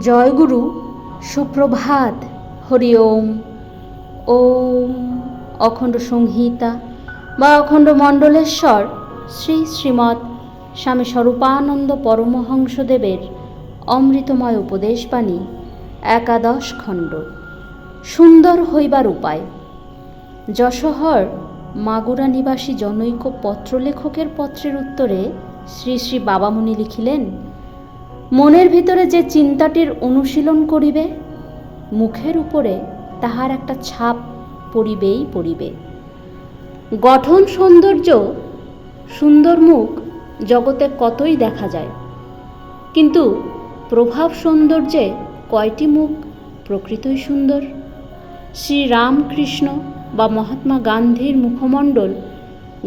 জয়গুরু সুপ্রভাত। হরি ওম। ওম অখণ্ড সংহিতা বা অখণ্ড মণ্ডলেশ্বর শ্রী শ্রীমৎ স্বামী স্বরূপানন্দ পরমহংসদেবের অমৃতময় উপদেশবাণী, একাদশ খণ্ড। সুন্দর হইবার উপায়। যশোহর মাগুরা নিবাসী জনৈক পত্রলেখকের পত্রের উত্তরে শ্রী শ্রী বাবামুনি লিখিলেন মনের ভিতরে যে চিন্তাটির অনুশীলন করিবে, মুখের উপরে তাহার একটা ছাপ পড়িবেই পড়িবে। গঠন সৌন্দর্য, সুন্দর মুখ জগতে কতই দেখা যায়। কিন্তু প্রভাব সৌন্দর্যে কয়টি মুখ প্রকৃতই সুন্দর? শ্রীরামকৃষ্ণ বা মহাত্মা গান্ধীর মুখমণ্ডল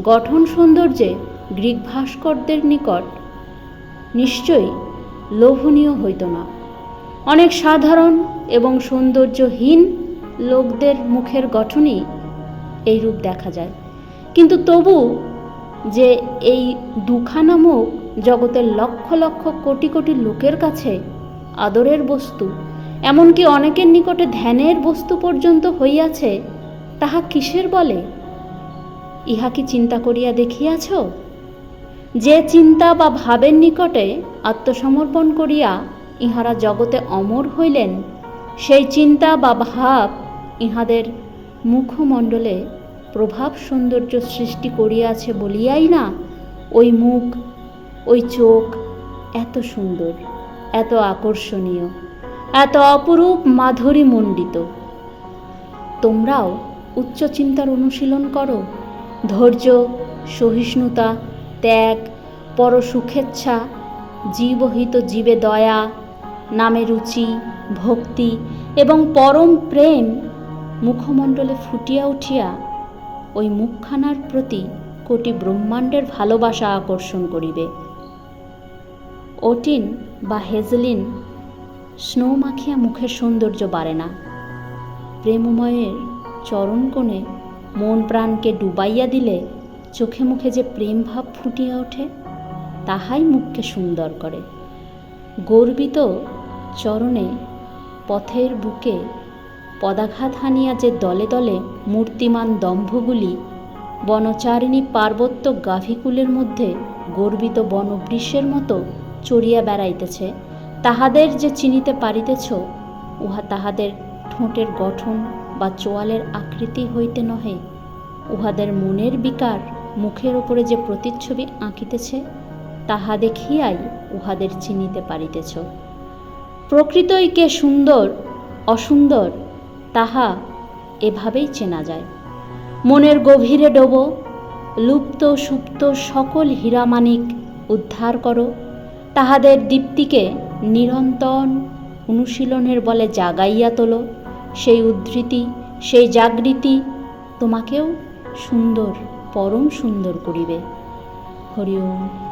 গঠন সৌন্দর্যে গ্রিক ভাস্করদের নিকট নিশ্চয়ই লোভনীয় হইত না। অনেক সাধারণ এবং সৌন্দর্যহীন লোকদের মুখের গঠনই এই রূপ দেখা যায়। কিন্তু তবু যে এই দুখানা মুখ জগতের লক্ষ লক্ষ কোটি কোটি লোকের কাছে আদরের বস্তু, এমনকি অনেকের নিকটে ধ্যানের বস্তু পর্যন্ত হইয়াছে, তাহা কিসের বলে? ইহা কি চিন্তা করিয়া দেখিয়াছ? যে চিন্তা বা ভাবের নিকটে আত্মসমর্পণ করিয়া ইহারা জগতে অমর হইলেন, সেই চিন্তা বা ভাব ইহাদের মুখমণ্ডলে প্রভাব সৌন্দর্য সৃষ্টি করিয়াছে বলিয়াই না, ওই মুখ, ওই চোখ এত সুন্দর, এত আকর্ষণীয়, এত অপরূপ মাধুরী মণ্ডিত। তোমরাও উচ্চ চিন্তার অনুশীলন করো, ধৈর্য, সহিষ্ণুতা ত্যাগ, পর সুখেচ্ছা, জীবহিত জীবে দয়া, নামে রুচি, ভক্তি এবং পরম প্রেম মুখমণ্ডলে ফুটিয়া উঠিয়া ওই মুখখানার প্রতি কোটি ব্রহ্মাণ্ডের ভালোবাসা আকর্ষণ করিবে। ওটিন বা হেজলিন স্নো মাখিয়া মুখের সৌন্দর্য বাড়ে না। প্রেমময়ের চরণকোণে মন প্রাণকে ডুবাইয়া দিলে চোখে মুখে যে প্রেম ভাব ফুটিয়া ওঠে, তাহাই মুখকে সুন্দর করে। গর্বিত চরণে পথের বুকে পদাঘাত হানিয়া যে দলে দলে মূর্তিমান দম্ভগুলি, বনচারিণী পার্বত্য গাভীকুলের মধ্যে গর্বিত বনবৃষের মতো চড়িয়া বেড়াইতেছে, তাহাদের যে চিনিতে পারিতেছ, উহা তাহাদের ঠোঁটের গঠন বা চোয়ালের আকৃতি হইতে নহে, উহাদের মনের বিকার মুখের ওপরে যে প্রতিচ্ছবি আঁকিতেছে, তাহা দেখিয়াই উহাদের চিনিতে পারিতেছ। প্রকৃতই কে সুন্দর, অসুন্দর, তাহা এভাবেই চেনা যায়। মনের গভীরে ডোবো, লুপ্ত সুপ্ত সকল হীরামানিক উদ্ধার করো, তাহাদের দীপ্তিকে নিরন্তন অনুশীলনের বলে জাগাইয়া তোলো। সেই উদ্ধৃতি, সেই জাগৃতি তোমাকেও সুন্দর পরম সুন্দর করিবে। হরি ওম।